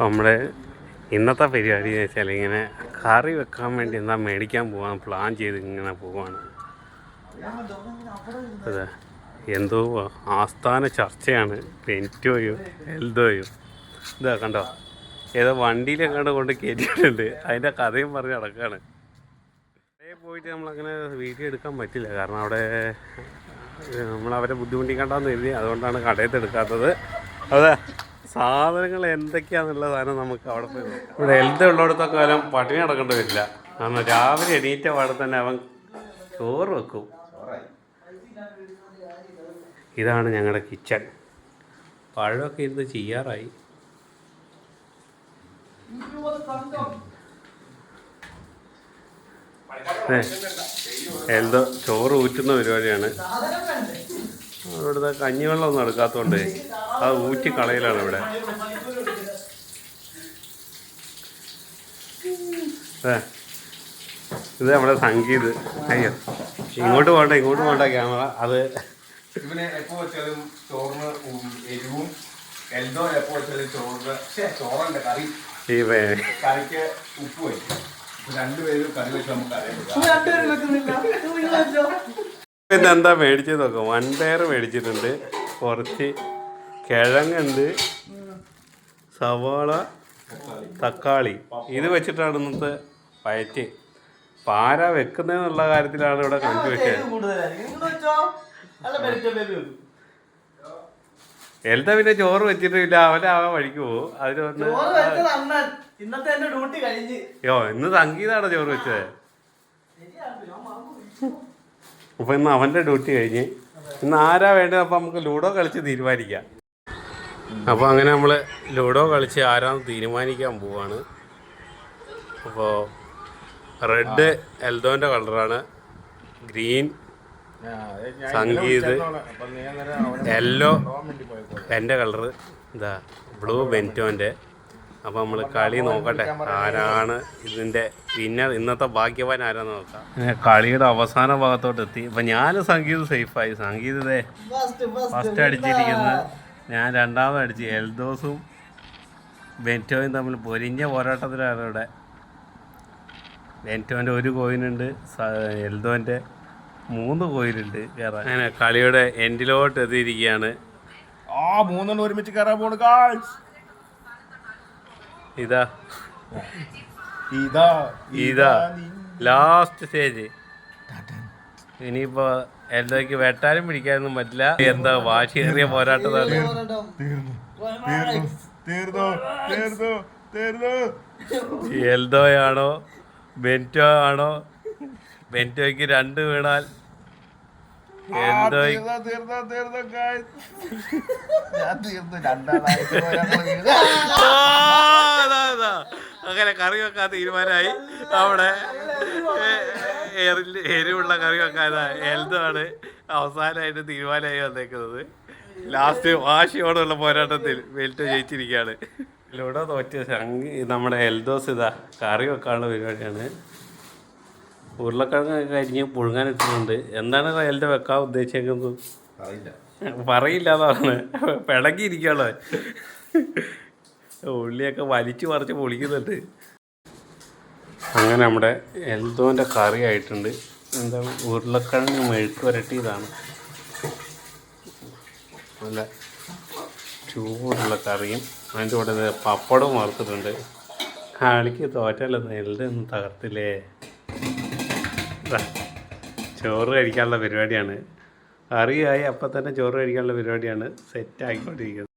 നമ്മുടെ ഇന്നത്തെ പരിപാടി എന്ന് വെച്ചാൽ ഇങ്ങനെ കറി വെക്കാൻ വേണ്ടി എന്താ മേടിക്കാൻ പോകാൻ പ്ലാൻ ചെയ്ത് ഇങ്ങനെ പോവാണ്. അതെ. എന്തോ ആസ്ഥാന ചർച്ചയാണ്. പെന്റോയോ എൽദോയോ. ഇതാ കണ്ടോ? ഏതോ വണ്ടിയിലെങ്ങാണ്ട് കൊണ്ട് കയറ്റിയിട്ടുണ്ട് അതിന്റെ കഥയും പറഞ്ഞ് നടക്കുകയാണ് അതേ പോയിട്ട് നമ്മളങ്ങനെ വീഡിയോ എടുക്കാൻ പറ്റില്ല. കാരണം അവിടെ നമ്മളവരെ ബുദ്ധിമുട്ടിക്കണ്ടെന്ന് എഴുതി അതുകൊണ്ടാണ് കടയിൽ എടുക്കാത്തത്. അതെ. സാധനങ്ങൾ എന്തൊക്കെയാണെന്നുള്ള സാധനം നമുക്ക് അവിടെ പോയി. ഇവിടെ എൽത ഉള്ളിടത്തൊക്കെ കാലം പട്ടിണി നടക്കേണ്ടി വരില്ല. കാരണം രാവിലെ എണീറ്റ പാടെ തന്നെ അവൻ ചോറ് വെക്കും. ഇതാണ് ഞങ്ങളുടെ കിച്ചൺ. പഴമൊക്കെ ഇരുന്ന് ചെയ്യാറായി. എന്തോ ചോറ് ഊറ്റുന്ന പരിപാടിയാണ്. ഇവിടുത്തെ കഞ്ഞിവെള്ളം ഒന്നും എടുക്കാത്തതുകൊണ്ട് അത് ഊറ്റി കളയിലാണ് ഇവിടെ ഇത് നമ്മുടെ സംഗീത്. അയ്യോ ഇങ്ങോട്ട് പോകണ്ട ഇങ്ങോട്ട് പോകണ്ട ക്യാമറ. അത് ഇവനെ എപ്പോ വെച്ചാലും ചോറിന് എരിവും എന്തോ എപ്പോ വെച്ചാലും ചോറിന് ചോറല്ല കറി. കറിക്ക് ഉപ്പ് വയ്ക്കും രണ്ടുപേരും കറി വെച്ച് നമുക്ക് അറിയാം. പിന്നെ എന്താ മേടിച്ചത് നോക്കാം. വൻപയർ മേടിച്ചിട്ടുണ്ട്. കുറച്ച് കിഴങ്ങുണ്ട്. സവാള തക്കാളി. ഇത് വെച്ചിട്ടാണ് ഇന്നത്തെ പയറ്റ് പാര വെക്കുന്നതെന്നുള്ള കാര്യത്തിലാണ് ഇവിടെ കൺഫ്യൂഷൻ എൽത്ത പിന്നെ ചോറ് വെച്ചിട്ടില്ല. അവൻ ആ വഴിക്ക് പോകും അതിന് കഴിഞ്ഞ്. യോ ഇന്ന് സംഗീതാണ് ചോറ് വെച്ചത്? അപ്പൊ ഇന്ന് അവന്റെ ഡ്യൂട്ടി കഴിഞ്ഞ് ഇന്ന് ആരാ വേണ്ടത്? അപ്പോൾ നമുക്ക് ലൂഡോ കളിച്ച് തീരുമാനിക്കാം. അപ്പോൾ അങ്ങനെ നമ്മൾ ലൂഡോ കളിച്ച് ആരാന്ന് തീരുമാനിക്കാൻ പോവാണ്. അപ്പോൾ റെഡ് എൽദോന്റെ കളറാണ് ഗ്രീൻ സംഗീത് യെല്ലോ എന്റെ കളറ് ഇതാ ബ്ലൂ ബെന്റോന്റെ അപ്പോൾ നമ്മൾ കളി നോക്കട്ടെ. ആരാണ് ഇതിന്റെ പിന്നെ ഇന്നത്തെ ഭാഗ്യവാൻ ആരാന്ന് നോക്കാം. പിന്നെ കളിയുടെ അവസാന ഭാഗത്തോട്ട് എത്തി. അപ്പം ഞാൻ സംഗീത് സേഫായി. സംഗീതത്തെ ഫസ്റ്റ് അടിച്ചിരിക്കുന്നത് ഞാൻ രണ്ടാമത് അടിച്ച്. എൽദോസും ബെന്റോയും തമ്മിൽ പൊരിഞ്ഞ പോരാട്ടത്തിലാണ് ഇവിടെ. ബെന്റോന്റെ ഒരു കോയിനുണ്ട് എൽദോന്റെ മൂന്ന് കോയിനുണ്ട്. കയറാൻ അങ്ങനെ കളിയുടെ എൻഡിലോട്ട് എത്തിയിരിക്കുകയാണ്. ആ മൂന്നെണ്ണം ഒരുമിച്ച് കയറാൻ പോണു ഗായ്സ് ഇതാ. ഇതാ ഇതാ. ലാസ്റ്റ് സ്റ്റേജ് ഇനിയിപ്പോ എന്തൊക്കെ വെട്ടാനും പിടിക്കാനൊന്നും പറ്റില്ല. എന്താ വാശിയേറിയ തീർന്നു. എൽദോയാണോ? ബെന്റോ ആണോ? ബെന്റോയ്ക്ക് രണ്ട് വീണാൽ അങ്ങനെ കറി വെക്കാൻ തീരുമാനമായി. അവിടെ എരിവുള്ള കറി വെക്കാൻ എൽദാണ് അവസാനമായിട്ട് തീരുമാനമായി വന്നേക്കുന്നത്. ലാസ്റ്റ് വാശിയോടുള്ള പോരാട്ടത്തിൽ വെൽറ്റ് ജയിച്ചിരിക്കുകയാണ്. ലൂഡോ തോറ്റ നമ്മുടെ എൽദോസ് ഇതാ കറി വെക്കാനുള്ള പരിപാടിയാണ്. ഉരുളക്കിഴങ്ങ് പുഴുങ്ങാൻ പുഴുങ്ങാനിട്ടിട്ടുണ്ട് എന്താണ് എൽഡോ വെക്കാൻ ഉദ്ദേശിക്കുന്നത് പറയില്ല എന്നാണ് പിണങ്ങിയിരിക്കുകയാണോ ഉള്ളിയൊക്കെ വലിച്ചു പറിച്ച് പൊളിക്കുന്നുണ്ട്. അങ്ങനെ നമ്മുടെ എൽദോന്റെ കറി ആയിട്ടുണ്ട്. എന്താണ്? ഉരുളക്കിഴങ്ങ് മെഴുക്ക് വരട്ടിയതാണ്. നല്ല ചൂടുള്ള കറിയും അതിന്റെ കൂടെ പപ്പടവും വറുത്തിട്ടുണ്ട്. കളിക്ക് തോറ്റല്ലോ നെല്ലൊന്നും ഒന്നും തകർത്തില്ലേ? ചോറ് കഴിക്കാനുള്ള പരിപാടിയാണ്. അറിയായി അപ്പം തന്നെ ചോറ് കഴിക്കാനുള്ള പരിപാടിയാണ് സെറ്റ് ആയിക്കൊണ്ടിരിക്കുന്നത്.